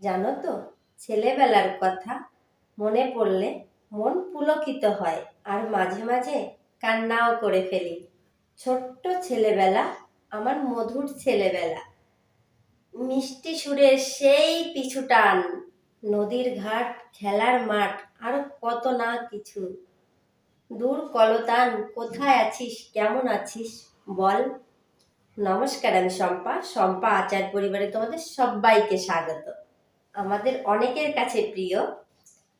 জানো তো, ছেলেবেলার কথা মনে পড়লে মন পুলকিত হয় আর মাঝে মাঝে কান্নাও করে ফেলি। ছোট্ট ছেলেবেলা, আমার মধুর ছেলেবেলা। মিষ্টি সুরে সেই পিছু টান, নদীর ঘাট, খেলার মাঠ, আর কত না কিছু। দূর কলতান, কোথায় আছিস, কেমন আছিস, বল। নমস্কার আমি শম্পা শম্পা আচার পরিবারে তোমাদের সবাইকে স্বাগত। আমাদের অনেকের কাছে প্রিয়,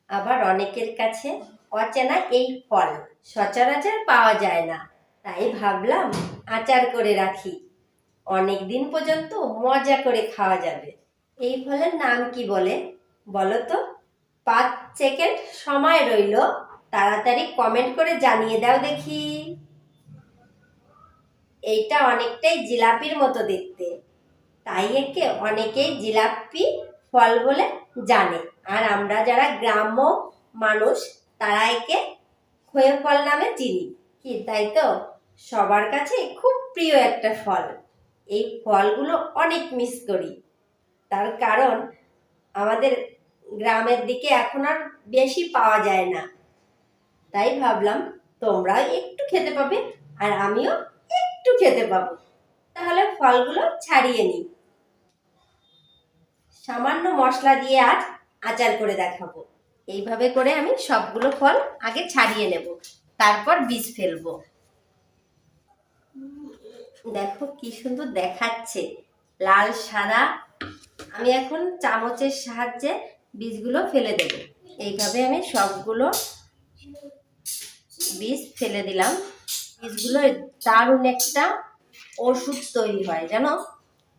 আবার অনেকের কাছে অচেনা এই ফল। সচরাচর পাওয়া যায় না। তাই ভাবলাম আচার করে রাখি। অনেক দিন পর্যন্ত মজা করে খাওয়া যাবে। এই ফলের নাম কি বলে? বলো তো। পাঁচ সেকেন্ড সময় রইল। তাড়াতাড়ি কমেন্ট করে জানিয়ে দাও দেখি। এইটা অনেকটাই জিলাপির মতো দেখতে। তাই একে অনেকেই জিলাপি ফল বলে জানে। আর আমরা যারা গ্রাম্য মানুষ, তারা একে খয়ে ফল নামে চিনি। কি, তাই তো? সবার কাছে খুব প্রিয় একটা ফল। এই ফলগুলো অনেক মিস করি। তার কারণ, আমাদের গ্রামের দিকে এখন আর বেশি পাওয়া যায় না। তাই ভাবলাম তোমরা একটু খেতে পাবে আর আমিও একটু খেতে পাবো। তাহলে ফলগুলো ছাড়িয়ে নিই। সামান্য মশলা দিয়ে আজ আচার করে দেখাবো। এইভাবে করে আমি সবগুলো ফল আগে ছাড়িয়ে নেব, তারপর বীজ ফেলব। দেখো কি সুন্দর দেখাচ্ছে, লাল, সাদা। আমি এখন চামচের সাহায্যে বীজগুলো ফেলে দেব। এইভাবে আমি সবগুলো বীজ ফেলে দিলাম। বীজগুলো দারুণ একটা ওষুধ তৈরি হয়, জানো?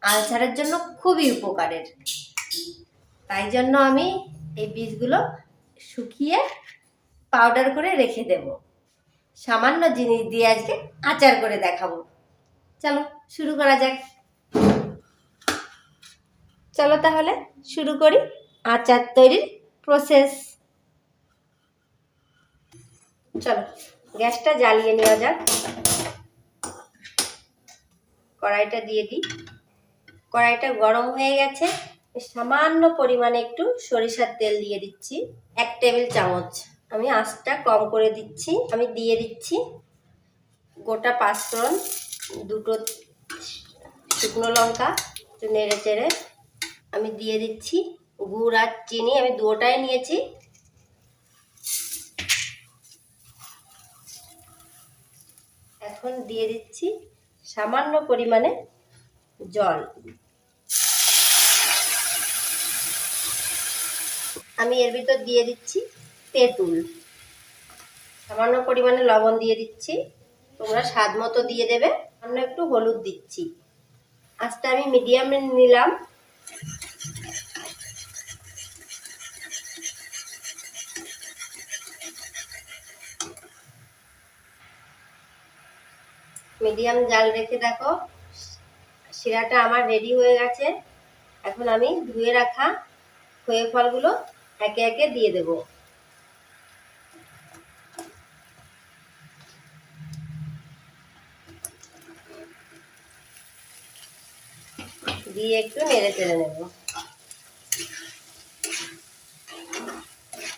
আলসারের জন্য খুবই উপকারের। তাই জন্য আমি এই বীজগুলো শুকিয়ে পাউডার করে রেখে দেব। সামান্য জিনিস দিয়ে আজকে আচার করে দেখাবো। চলো, শুরু করা যাক। চলো তাহলে শুরু করি আচার তৈরির প্রসেস চলো, গ্যাসটা জ্বালিয়ে নেওয়া যাক। কড়াইটা দিয়ে দিই। কড়াইটা গরম হয়ে গেছে। সামান্য পরিমাণে একটু সরিষার তেল দিয়ে দিচ্ছি। এক টেবিল চামচ। আমি আঁচটা কম করে দিচ্ছি। আমি দিয়ে দিচ্ছি গোটা পাঁচফোড়ন, দুটো শুকনো লঙ্কা, একটু নেড়ে চেড়ে। আমি দিয়ে দিচ্ছি গুড় আর চিনি। আমি দুটোটাই নিয়েছি। এখন দিয়ে দিচ্ছি সামান্য পরিমাণে জল। আমি এর ভিতর দিয়ে দিচ্ছি তেঁতুল। সামান্য পরিমাণে লবণ দিয়ে দিচ্ছি। তোমরা স্বাদ মতো দিয়ে দেবে। সামান্য একটু হলুদ দিচ্ছি। আজটা আমি মিডিয়ামে নিলাম। মিডিয়াম জাল রেখে দেখো, শিরাটা আমার রেডি হয়ে গেছে। এখন আমি ধুয়ে রাখা খয়ে ফলগুলো একে একে দিয়ে দেব। দিয়ে একটু নেড়ে চেড়ে নেব।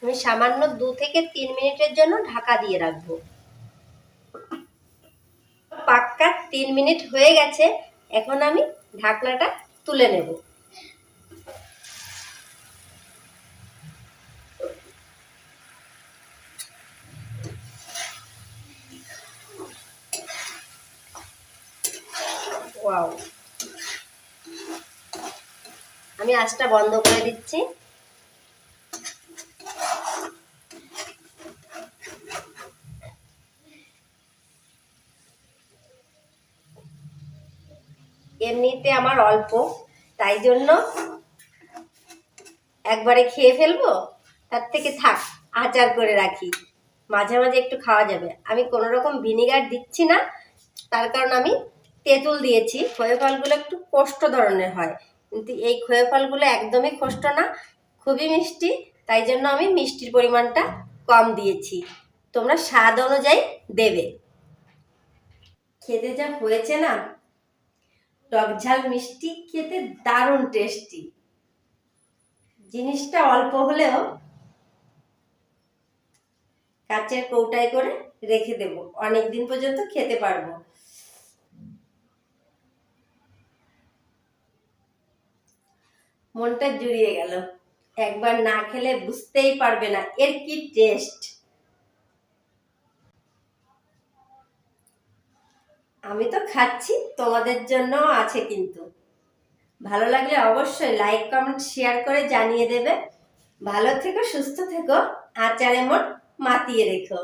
আমি সামান্য দু থেকে তিন মিনিটের জন্য ঢাকা দিয়ে রাখব। পাক্কা তিন মিনিট হয়ে গেছে, এখন আমি ঢাকনাটা তুলে নেব। ওয়াও আমি আঁচটা বন্ধ করে দিচ্ছি। এমনিতে আমার অল্প, তাই জন্য একবারে খেয়ে ফেলব? তার থেকে থাক, আচার করে রাখি। মাঝে মাঝে একটু খাওয়া যাবে। আমি কোনো রকম ভিনিগার দিচ্ছি না, তার কারণ আমি তেঁতুল দিয়েছি। খয়ে ফলগুলো একটু কষ্ট ধরনের হয়। কিন্তু এই খয়ে ফলগুলো একদমই কষ্ট না, খুবই মিষ্টি। তাই জন্য আমি মিষ্টির পরিমাণটা কম দিয়েছি। তোমরা স্বাদ অনুযায়ী দেবে। খেতে যা হয়েছে না? টক ঝাল মিষ্টি খেতে দারুণ টেস্টি। জিনিসটা অল্প হলেও কাচের কৌটায় করে রেখে দেব। অনেক দিন পর্যন্ত খেতে পারব। মনটা জুড়িয়ে গেল। একবার না খেলে বুঝতেই পারবে না, এর কি টেস্ট আমি তো খাচ্ছি, তোমাদের জন্য আছে কিন্তু। ভালো লাগলে অবশ্যই লাইক কমেন্ট শেয়ার করে জানিয়ে দেবে। ভালো থেকো, সুস্থ থেকো, আচারে মন মাতিয়ে রেখো।